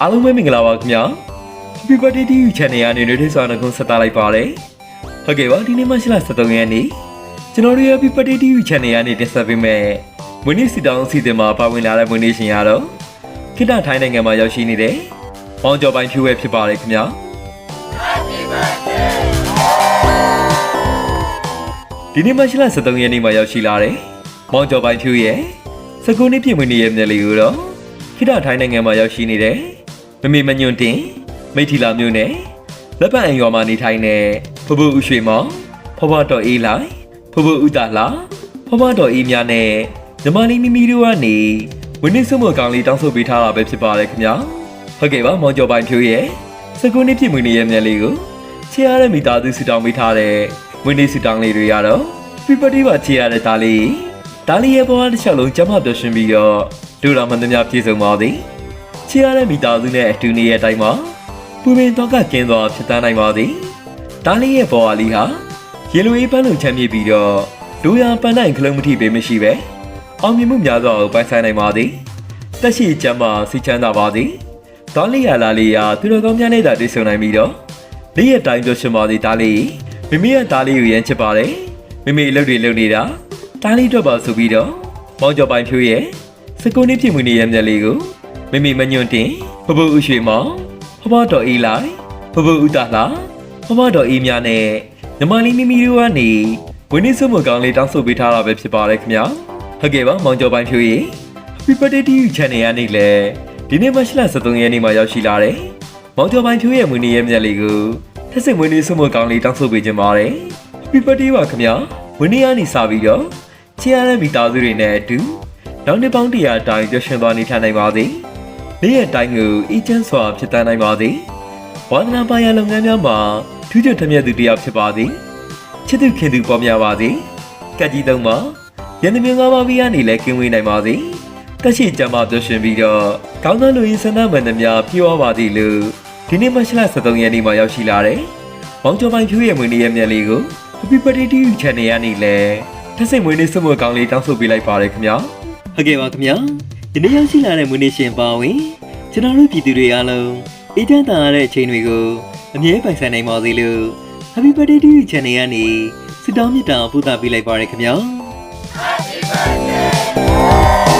အားလုံးပဲမင်္ဂလာပါခင်ဗျာ Happy Birthday TV Channel ကနေနေတဲ့ဆွာနှကုန်းဆက်တာလိုက်ပါတယ်ဟုတ်ကဲ့ပါဒီနေ့မှရှိလာ73ရက်နေ့ကျွန်တော်တို့ရဲ့ Happy Birthday TV Channel ကနေတင်ဆက်ပေးမယ်မွေးနေ့စီတောင်းအစီအစဉ်မှာပါဝင်လာတဲ့မွေးနေ့ရှင်ရတော့ခိတထိုင်းနိုင်ငံမှာရောက်ရှိနေတဲ့ပေါင်းကျော်ပိုင်းဖြူဝဲဖြစ်ပါတယ်ခင်ဗျာဒီနေ့မှရှိလာ73ရက်နေ့မှာရောက်ရှိလာတဲ့ပေါင်းကျော်ပိုင်းဖြူရဲ့စကူနှစ်ပြည့်မွေးနေ့ရဲ့မျက်လေးကိုတော့ခိတထိုင်းနိုင်ငံမှာရောက်ရှိနေတဲ့ မမေမညွန့်တင်မိထီလာမျိုးနဲ့လက်ပတ်အန်ရွာမှာနေထိုင်တဲ့ဖဖဦးရွှေမောင်ဖဖတော်အေးလိုက်ဖဖဦးတာလာဖဖတော်အေးများနဲ့ညီမလေးမိမိတို့ကနေဝင်းနေစုမကောင်လေးတောင်းဆိုပေးထားတာပဲဖြစ်ပါတယ်ခင်ဗျာဟုတ်ကဲ့ပါမောင်ကျော်ပိုင်းဖြိုးရဲ့စကူနှစ်ပြည့်မွေးနေ့ရဲ့မျက်လေးကိုချေရတဲ့မိသားစုဆူတောင်းပေးထားတဲ့ဝင်းနေဆူတောင်းလေးတွေရတော့ပြပတိပါချေရတဲ့ဒါလေးဒါလေးရဲ့ဘဝတစ်ချက်လုံးကျမပျော်ရွှင်ပြီးတော့ဒူရာမန်သမျှပြည့်စုံပါသည် ချေရတဲ့မိသားစုနဲ့အတူနေရဲ့အတိုင်းမှာပူပင်တော့ကကျင်းသွားဖြစ်တန်းနိုင်ပါသည်ဒါလေးရဲ့ဘဝလေးဟာရေလိုအေးပန်းလုံချမ်းမြေပြီးတော့ဒူရာပန်းနိုင်ခလုံးမထိပေမရှိပဲအောင်မြင်မှုများစွာကိုပိုင်ဆိုင်နိုင်ပါသည်တက်ရှိကျမ်းမာစိတ်ချမ်းသာပါသည်ဒါလေးရလာလေးရသူတော်ကောင်းများနဲ့သာတွေ့ဆုံနိုင်ပြီးတော့နေ့ရက်တိုင်းပြောရှင်ပါသည်ဒါလေးမိမိရဲ့ဒါလေးကိုရမ်းချစ်ပါတယ်မိမိအလုပ်တွေလုပ်နေတာဒါလေးတော့ပါဆိုပြီးတော့မောင်ကျော်ပိုင်ဖြိုးရဲ့စကုန်းနေ့ပြည့်မွေးနေ့ရက်မြတ်လေးကို မိမိမညွန့်တင်ဖဖဦးရွှေမောင်ဖဖတော်အေးလိုက်ဖဖဦးတာလာဖဖတော်အေးများနဲ့ညီမလေးမိမိတို့ကနေဝင်းနေစုမကောင်လေးတောင်းဆိုပေးထားတာပဲဖြစ်ပါတယ်ခင်ဗျာဟုတ်ကဲ့ပါမောင်ကျော်ပိုင်ဖြိုးရဲ့ Happy Birthday to you channel ရနေလေဒီနေ့မှရှိလာ73ရက်နေ့မှာရောက်ရှိလာတယ်မောင်ကျော်ပိုင်ဖြိုးရဲ့မွေးနေ့ရဲ့မြတ်လေးကိုထက်စစ်မွေးနေ့စုမကောင်လေးတောင်းဆိုပေးခြင်းပါတယ် Happy Birthday ပါခင်ဗျာမွေးနေ့ကနေစပြီးတော့ချီရတဲ့မိသားစုတွေနဲ့အတူနောက်နှစ်ပေါင်းတရာအတိုင်းပျော်ရွှင်သွားနေထိုင်နိုင်ပါစေ နေ့ရက်တိုင်းကိုအေးချမ်းစွာဖြစ်တန်းနိုင်ပါစေဝါသနာပါရလုပ်ငန်းများမှာထူးချွန်ထမြက်သူတစ်ယောက်ဖြစ်ပါစေချစ်သူခင်သူပေါ်များပါစေကက်ကြီးသုံးပါရန်သူမျိုးငါးပါးပြီးကနေလည်းကင်းဝေးနိုင်ပါစေတက်ရှိကြမှာပျော်ရွှင်ပြီးတော့ကောင်းသောလူရင်းဆန္ဒမှန်သမျှပြေဝပါသည်လို့ဒီနေ့မှရှိလာ73ရက်နေ့မှာရောက်ရှိလာတယ်မောင်ကျော်ပိုင်ဖြူရဲ့မွေးနေ့ရဲ့မြတ်လေးကို Happy Birthday to you channel ရနေလဲထက်စိတ်မွေးနေ့စမွေကောင်းလေးတောင်းဆိုပေးလိုက်ပါတယ်ခင်ဗျာဟုတ်ကဲ့ပါခင်ဗျာ ဒီနေ့ရရှိလာတဲ့မွေးနေ့ရှင်ပါဝင်ကျွန်တော်တို့ပြည်သူတွေအားလုံးအေးချမ်းသာရတဲ့အချိန်တွေကိုအမြဲပိုင်ဆိုင်နိုင်ပါစေလို့ Happy Birthday to you Channel ကနေဆုတောင်းမေတ္တာပို့သပေးလိုက်ပါရခင်ဗျာ Happy Birthday